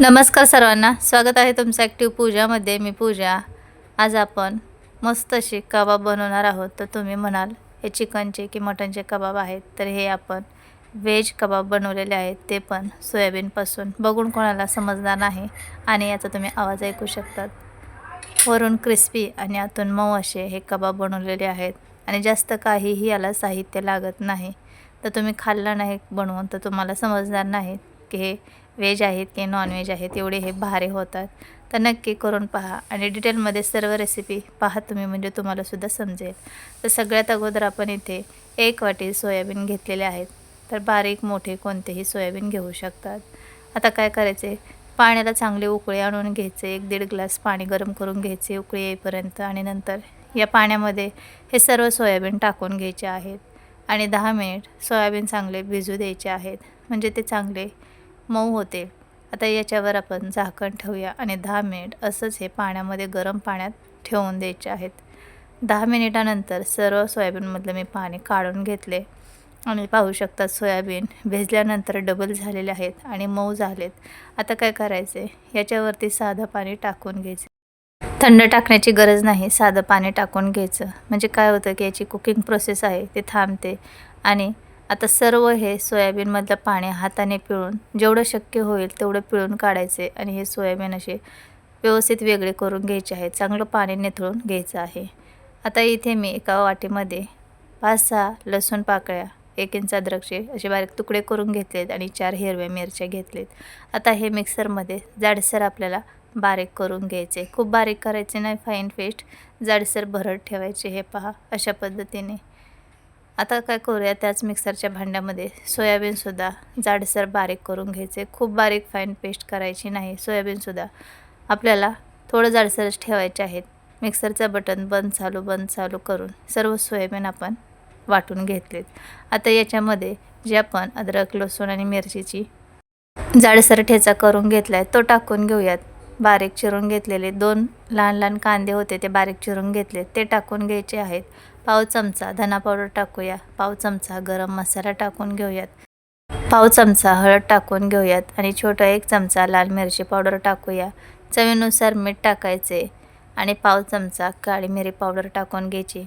नमस्कार सर्वांना. स्वागत आहे तुमचं ॲक्टिव्ह पूजामध्ये. मी पूजा. आज आपण मस्त अशी कबाब बनवणार आहोत. तर तुम्ही म्हणाल हे चिकनचे की मटनचे कबाब आहेत? तर हे आपण व्हेज कबाब बनवलेले आहेत. ते पण सोयाबीनपासून. बघून कोणाला समजणार नाही आणि याचा तुम्ही आवाज ऐकू शकतात. वरून क्रिस्पी आणि आतून मऊ असे हे कबाब बनवलेले आहेत. आणि जास्त काहीही याला साहित्य लागत नाही. तर तुम्ही खाल्लं नाही बनवून तर तुम्हाला समजणार नाही की हे व्हेज आहेत की नॉनव्हेज आहेत एवढे हे भारे होतात. तर नक्की करून पहा आणि डिटेलमध्ये सर्व रेसिपी पहा तुम्ही म्हणजे तुम्हालासुद्धा समजेल. तर सगळ्यात अगोदर आपण इथे एक वाटी सोयाबीन घेतलेले आहेत. तर बारीक मोठे कोणतेही सोयाबीन घेऊ शकतात. आता काय करायचे? पाण्याला चांगले उकळे आणून घ्यायचे. एक दीड ग्लास पाणी गरम करून घ्यायचे उकळी येईपर्यंत आणि नंतर या पाण्यामध्ये हे सर्व सोयाबीन टाकून घ्यायचे आहेत. आणि दहा मिनिट सोयाबीन चांगले भिजू द्यायचे आहेत. म्हणजे ते चांगले मऊ होते. आता याच्यावर आपण झाकण ठेवूया आणि दहा मिनिट असंच हे पाण्यामध्ये गरम पाण्यात ठेवून द्यायचे आहेत. दहा मिनिटानंतर सर्व सोयाबीनमधलं मी पाणी काढून घेतले. आणि पाहू शकता सोयाबीन भिजल्यानंतर डबल झालेले आहेत आणि मऊ झालेत. आता काय करायचे? याच्यावरती साधं पाणी टाकून घ्यायचे. थंड टाकण्याची गरज नाही साधं पाणी टाकून घ्यायचं. म्हणजे काय होतं की याची कुकिंग प्रोसेस आहे ते थांबते. आणि आता सर्व हे सोयाबीनमधलं पाणी हाताने पिळून जेवढं शक्य होईल तेवढं पिळून काढायचे आणि हे सोयाबीन असे व्यवस्थित वेगळे करून घ्यायचे आहे. चांगलं पाणी निथळून घ्यायचं आहे. आता इथे मी एका वाटीमध्ये पाच सहा लसूण पाकळ्या एक इंचा द्राक्षे असे बारीक तुकडे करून घेतलेत आणि चार हिरव्या मिरच्या घेतलेत. आता हे मिक्सरमध्ये जाडसर आपल्याला बारीक करून घ्यायचे. खूप बारीक करायचे नाही फाईन पेस्ट जाडसर भरड ठेवायचे हे पहा अशा पद्धतीने. आता काय करूया त्याच मिक्सरच्या भांड्यामध्ये सोयाबीनसुद्धा जाडसर बारीक करून घ्यायचे. खूप बारीक फाईन पेस्ट करायची नाही सोयाबीनसुद्धा. आपल्याला थोडं जाडसरच ठेवायचे आहेत. मिक्सरचं बटन बंद चालू बंद चालू करून सर्व सोयाबीन आपण वाटून घेतलेत. आता याच्यामध्ये जे आपण अद्रक लसूण आणि मिरचीची जाडसर ठेचा करून घेतला आहे तो टाकून घेऊयात. बारीक चिरून घेतलेले दोन लहान लहान कांदे होते ते बारीक चिरून घेतले ते टाकून घ्यायचे आहेत. पाव चमचा धना पावडर टाकूया. पाव चमचा गरम मसाला टाकून घेऊयात. पाव चमचा हळद टाकून घेऊयात आणि छोटा एक चमचा लाल मिरची पावडर टाकूया. चवीनुसार मीठ टाकायचे आणि पाव चमचा काळी मिरी पावडर टाकून घ्यायची.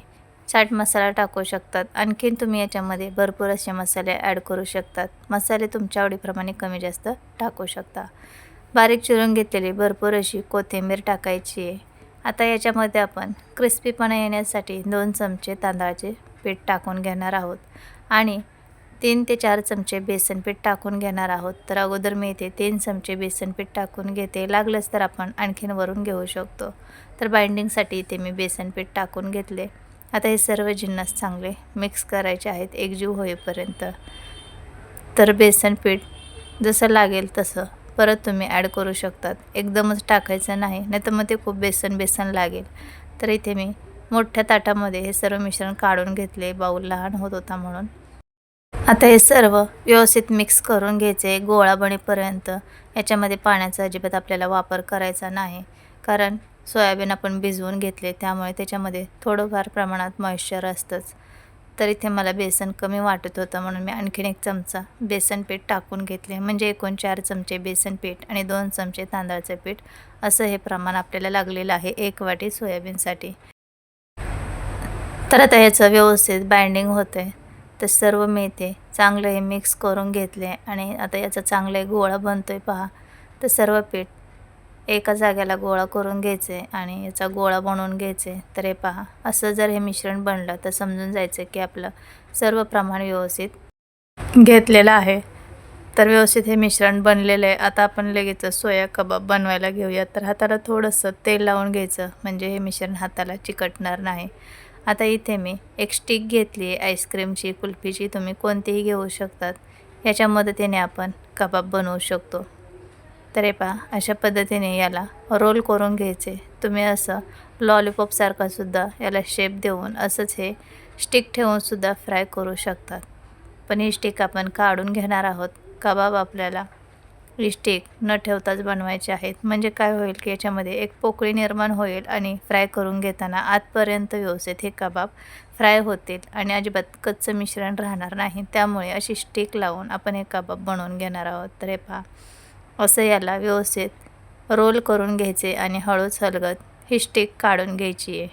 चाट मसाला टाकू शकतात. आणखीन तुम्ही याच्यामध्ये भरपूर असे मसाले ॲड करू शकतात. मसाले तुमच्या आवडीप्रमाणे कमी जास्त टाकू शकता. बारीक चिरून घेतलेली भरपूर अशी कोथिंबीर टाकायची आहे. आता याच्यामध्ये आपण क्रिस्पीपणा येण्यासाठी दोन चमचे तांदळाचे पीठ टाकून घेणार आहोत. आणि तीन ते चार चमचे बेसन पीठ टाकून घेणार आहोत. तर अगोदर मी इथे तीन चमचे बेसन पीठ टाकून घेते. लागलंच तर आपण आणखीन वरून घेऊ शकतो. तर बाइंडिंगसाठी इथे मी बेसन पीठ टाकून घेतले. आता हे सर्व जिन्नस चांगले मिक्स करायचे आहेत. एकजीव होईपर्यंत. तर बेसन पीठ जसं लागेल तसं परत तुम्ही ॲड करू शकतात. एकदमच टाकायचं नाही नाही तर मग ते खूप बेसन बेसन लागेल. तर इथे मी मोठ्या ताटामध्ये हे सर्व मिश्रण काढून घेतले बाऊल लहान होत होता म्हणून. आता हे सर्व व्यवस्थित मिक्स करून घ्यायचे गोळा बनेपर्यंत. याच्यामध्ये पाण्याचा अजिबात आपल्याला वापर करायचा नाही. कारण सोयाबीन आपण भिजवून घेतले त्यामुळे त्याच्यामध्ये थोडंफार प्रमाणात मॉइश्चर असतंच. तर इथे मला बेसन कमी वाटत होतं म्हणून मी आणखीन एक चमचा बेसन पीठ टाकून घेतले. म्हणजे एकूण चार चमचे बेसन पीठ आणि दोन चमचे तांदळाचे पीठ. असं हे प्रमाण आपल्याला लागलेलं आहे एक वाटी सोयाबीनसाठी. तर आता ह्याचं व्यवस्थित बाइंडिंग होतं आहे तर सर्व मी इथे चांगलं हे मिक्स करून घेतले आणि आता याचा चांगला एक गोळा बनतो आहे पहा. तर सर्व पीठ एका जाग्याला गोळा करून घ्यायचे आणि याचा गोळा बनवून घ्यायचे. तर हे पहा असं जर हे मिश्रण बनलं तर समजून जायचं की आपलं सर्व प्रमाण व्यवस्थित घेतलेलं आहे. तर व्यवस्थित हे मिश्रण बनलेलं आहे. आता आपण लगेच सोया कबाब बनवायला घेऊया. तर हाताला थोडंसं तेल लावून घ्यायचं म्हणजे हे मिश्रण हाताला चिकटणार नाही. आता इथे मी एक स्टिक घेतली आहे. आईस्क्रीमची कुल्फीची तुम्ही कोणतीही घेऊ शकतात. याच्या मदतीने आपण कबाब बनवू शकतो. तर हे पहा अशा पद्धतीने याला रोल करून घ्यायचे. तुम्ही असं लॉलीपॉपसारखासुद्धा याला शेप देऊन असंच हे स्टिक ठेवूनसुद्धा फ्राय करू शकतात. पण ही स्टिक आपण काढून घेणार आहोत. कबाब आपल्याला ही स्टिक न ठेवताच बनवायचे आहेत. म्हणजे काय होईल की याच्यामध्ये एक पोकळी निर्माण होईल आणि फ्राय करून घेताना आतपर्यंत व्यवस्थित हे कबाब फ्राय होतील आणि अजिबात कच्चं मिश्रण राहणार नाही. त्यामुळे अशी स्टिक लावून आपण हे कबाब बनवून घेणार आहोत. तर हे पहा असं याला व्यवस्थित रोल करून घ्यायचे आणि हळूच हलगत ही स्टिक काढून घ्यायची आहे.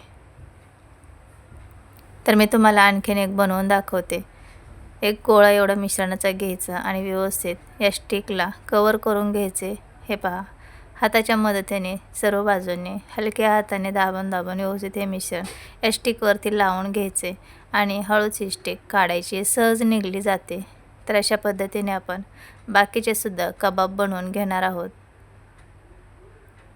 तर मी तुम्हाला आणखीन एक बनवून दाखवते. एक गोळा एवढा मिश्रणाचा घ्यायचा आणि व्यवस्थित या स्टिकला कवर करून घ्यायचे. हे पहा हाताच्या मदतीने सर्व बाजूंनी हलक्या हाताने दाबून दाबून व्यवस्थित हे मिश्रण या स्टिकवरती लावून घ्यायचे आणि हळूच ही स्टिक काढायची. सहज निघली जाते. तर अशा पद्धतीने आपण बाकीचे सुद्धा कबाब बनवून घेणार आहोत.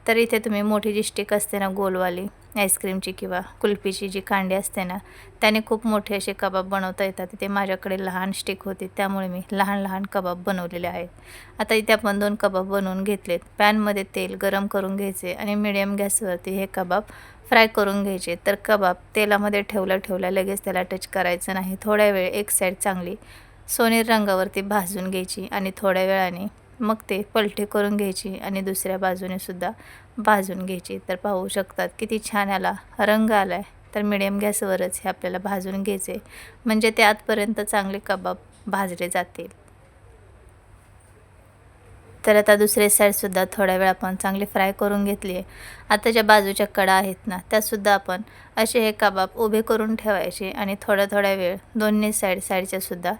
तर इथे तुम्ही मोठी जी स्टिक असते ना गोलवाली आईस्क्रीमची किंवा कुल्फीची जी कांडी असते ना त्याने खूप मोठे असे कबाब बनवता येतात. तिथे माझ्याकडे लहान स्टिक होती त्यामुळे मी लहान लहान कबाब बनवलेले आहेत. आता इथे आपण दोन कबाब बनवून घेतलेत. पॅनमध्ये तेल गरम करून घ्यायचे आणि मिडियम गॅसवरती हे कबाब फ्राय करून घ्यायचे. तर कबाब तेलामध्ये ठेवल्या ठेवल्या लगेच त्याला टच करायचं नाही. थोड्या वेळ एक साईड चांगली सोनेरी रंगावरती भाजून घ्यायची आणि थोड्या वेळाने मग ते पलटी करून घ्यायची आणि दुसऱ्या बाजूने सुद्धा भाजून घ्यायची. तर पाहू शकतात किती छान आला रंग आला आहे तर मिडियम गॅसवरच हे आपल्याला भाजून घ्यायचे. म्हणजे ते आतपर्यंत चांगले कबाब भाजले जातील. तर आता दुसरे साईडसुद्धा थोड्या वेळ आपण चांगली फ्राय करून घेतली आहे. आता ज्या बाजूच्या कडा आहेत ना त्यासुद्धा आपण असे हे कबाब उभे करून ठेवायचे आणि थोड्या थोड्या वेळ दोन्ही साईड साईडच्या सुद्धा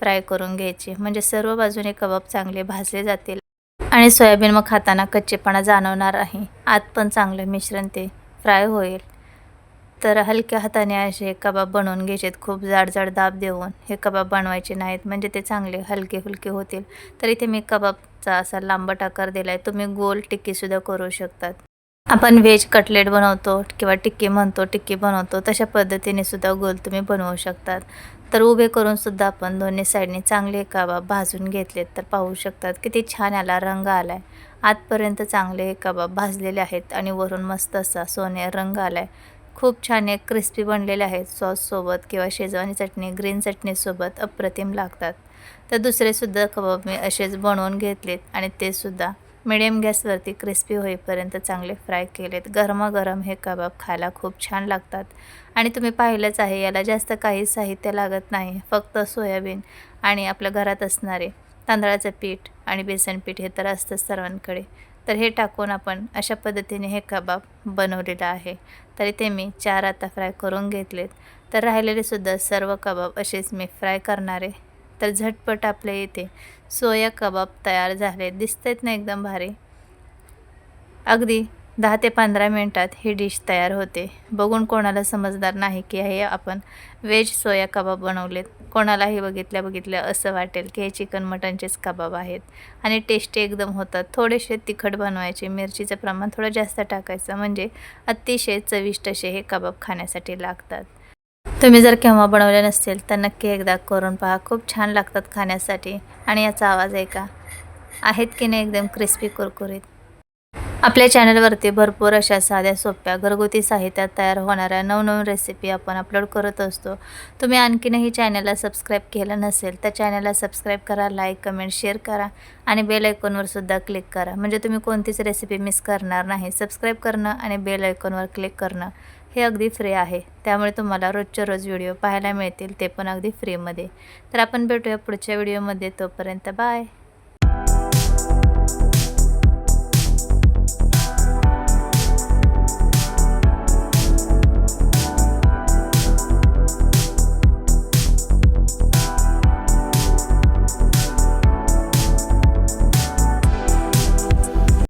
फ्राय करून घ्यायचे. म्हणजे सर्व बाजूने कबाब चांगले भाजले जातील. आणि सोयाबीन मग खाताना कच्चेपणा जाणवणार आहे. आत पण चांगलं मिश्रण ते फ्राय होईल. तर हलक्या हाताने असे कबाब बनवून घ्यायचेत. खूप जाड जाड दाब देऊन हे कबाब बनवायचे नाहीत. म्हणजे ते चांगले हलके फुलके होतील. तर इथे मी कबाबचा असा लांबट आकार दिला आहे तुम्ही गोल टिक्कीसुद्धा करू शकतात. आपण व्हेज कटलेट बनवतो किंवा टिक्की म्हणतो टिक्की बनवतो तशा पद्धतीने सुद्धा गोल तुम्ही बनवू शकतात. तर उभे करून सुद्धा आपण दोन्ही साईडने चांगले कबाब भाजून घेतलेत तर पाहू शकतात किती छान याला रंग आला आहे आतपर्यंत चांगले कबाब भाजलेले आहेत आणि वरून मस्त असा सोने रंग आला आहे खूप छान एक क्रिस्पी बनलेले आहेत सॉससोबत किंवा शेजवानी चटणी ग्रीन चटणीसोबत अप्रतिम लागतात. तर दुसरेसुद्धा कबाब मी असेच बनवून घेतलेत आणि ते सुद्धा मिडियम गॅसवरती क्रिस्पी होईपर्यंत चांगले फ्राय केलेत. गरमागरम हे कबाब खायला खूप छान लागतात. आणि तुम्ही पाहिलंच आहे याला जास्त काही साहित्य लागत नाही फक्त सोयाबीन आणि आपल्या घरात असणारे तांदळाचं पीठ आणि बेसन पीठ हे तर असतंच सर्वांकडे. तर हे टाकून आपण अशा पद्धतीने हे कबाब बनवलेलं आहे. तर इथे मी चार आता फ्राय करून घेतलेत. तर राहिलेले सुद्धा सर्व कबाब असेच मी फ्राय करणार. आहे तर झटपट आपल्या इथे सोया कबाब तयार झाले. दिसतात ना एकदम भारी. अगदी दहा ते पंधरा मिनटात ही डिश तयार होते. बघून कोणाला समजदार नाही की हे आपण व्हेज सोया कबाब बनवलेत. कोणालाही बघितल्या बघितल्या असं वाटेल की हे चिकन मटनचेच कबाब आहेत. आणि टेस्टी एकदम होतात. थोडेसे तिखट बनवायचे मिरचीचं प्रमाण थोडं जास्त टाकायचं म्हणजे अतिशय चविष्ट असे हे कबाब खाण्यासाठी लागतात. तुम्ही जर केव्हा बनवले नसतील तर नक्की एकदा करून पहा. खूप छान लागतात खाण्यासाठी. आणि याचा आवाज ऐका आहेत की नाही एकदम क्रिस्पी कुरकुरीत? आपल्या चॅनलवरती भरपूर अशा साध्या सोप्या घरगुती साहित्यात तयार होणाऱ्या नवनवीन रेसिपी आपण अपलोड करत असतो. तुम्ही आणखीनही चॅनलला सबस्क्राईब केलं नसेल तर चॅनलला सबस्क्राईब करा लाईक कमेंट शेअर करा आणि बेल आयकॉनवरसुद्धा क्लिक करा. म्हणजे तुम्ही कोणतीच रेसिपी मिस करणार नाही. सबस्क्राईब करणं आणि बेल आयकॉनवर क्लिक करणं हे अगदी फ्री आहे. त्यामुळे तुम्हाला रोजच्या रोज व्हिडिओ पाहायला मिळतील ते पण अगदी फ्रीमध्ये तर आपण भेटूया पुढच्या व्हिडिओमध्ये तोपर्यंत बाय